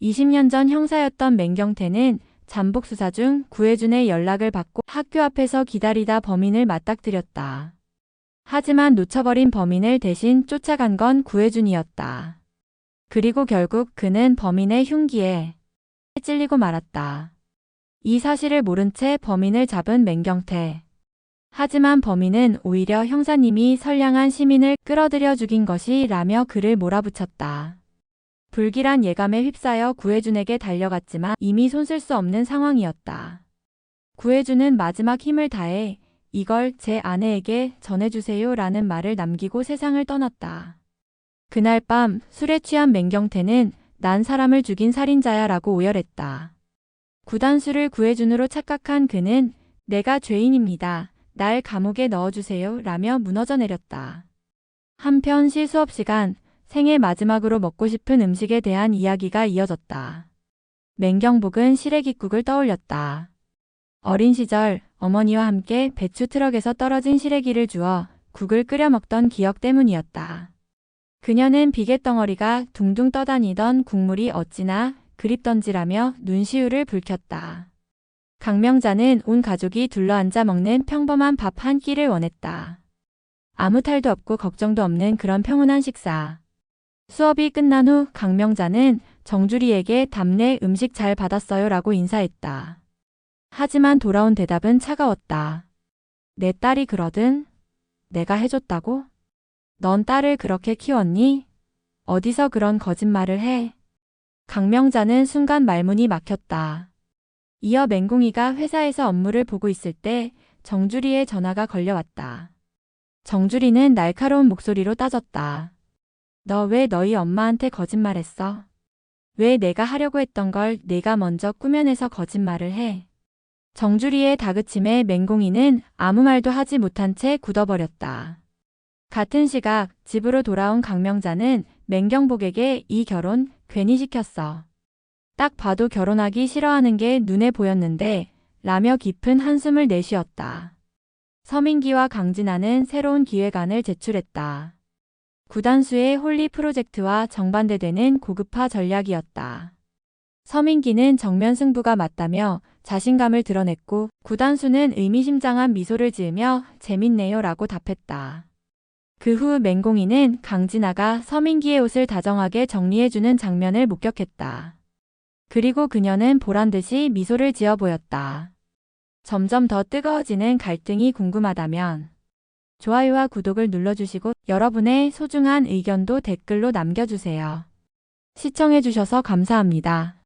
20년 전 형사였던 맹경태는 잠복 수사 중 구혜준의 연락을 받고 학교 앞에서 기다리다 범인을 맞닥뜨렸다. 하지만 놓쳐버린 범인을 대신 쫓아간 건 구혜준이었다. 그리고 결국 그는 범인의 흉기에 찔리고 말았다. 이 사실을 모른 채 범인을 잡은 맹경태. 하지만 범인은 오히려 형사님이 선량한 시민을 끌어들여 죽인 것이라며 그를 몰아붙였다. 불길한 예감에 휩싸여 구혜준에게 달려갔지만 이미 손쓸 수 없는 상황이었다. 구혜준은 마지막 힘을 다해 이걸 제 아내에게 전해주세요 라는 말을 남기고 세상을 떠났다. 그날 밤 술에 취한 맹경태는 난 사람을 죽인 살인자야 라고 오열했다. 구단수를 구혜준으로 착각한 그는 내가 죄인입니다. 날 감옥에 넣어주세요 라며 무너져 내렸다. 한편 쉴수 없시간 생애 마지막으로 먹고 싶은 음식에 대한 이야기가 이어졌다. 맹경복은 시래기국을 떠올렸다. 어린 시절 어머니와 함께 배추 트럭에서 떨어진 시래기를 주어 국을 끓여 먹던 기억 때문이었다. 그녀는 비계덩어리가 둥둥 떠다니던 국물이 어찌나 그립던지라며 눈시울을 붉혔다. 강명자는 온 가족이 둘러앉아 먹는 평범한 밥 한 끼를 원했다. 아무 탈도 없고 걱정도 없는 그런 평온한 식사. 수업이 끝난 후 강명자는 정주리에게 답례 음식 잘 받았어요 라고 인사했다. 하지만 돌아온 대답은 차가웠다. 내 딸이 그러든 내가 해줬다고? 넌 딸을 그렇게 키웠니? 어디서 그런 거짓말을 해? 강명자는 순간 말문이 막혔다. 이어 맹공이가 회사에서 업무를 보고 있을 때 정주리의 전화가 걸려왔다. 정주리는 날카로운 목소리로 따졌다. 너 왜 너희 엄마한테 거짓말했어? 왜 내가 하려고 했던 걸 내가 먼저 꾸며내서 거짓말을 해? 정주리의 다그침에 맹공이는 아무 말도 하지 못한 채 굳어버렸다. 같은 시각 집으로 돌아온 강명자는 맹경복에게 이 결혼 괜히 시켰어. 딱 봐도 결혼하기 싫어하는 게 눈에 보였는데 라며 깊은 한숨을 내쉬었다. 서민기와 강진아는 새로운 기획안을 제출했다. 구단수의 홀리 프로젝트와 정반대되는 고급화 전략이었다. 서민기는 정면 승부가 맞다며 자신감을 드러냈고 구단수는 의미심장한 미소를 지으며 재밌네요 라고 답했다. 그 후 맹공이는 강진아가 서민기의 옷을 다정하게 정리해주는 장면을 목격했다. 그리고 그녀는 보란듯이 미소를 지어 보였다. 점점 더 뜨거워지는 갈등이 궁금하다면 좋아요와 구독을 눌러주시고 여러분의 소중한 의견도 댓글로 남겨주세요. 시청해주셔서 감사합니다.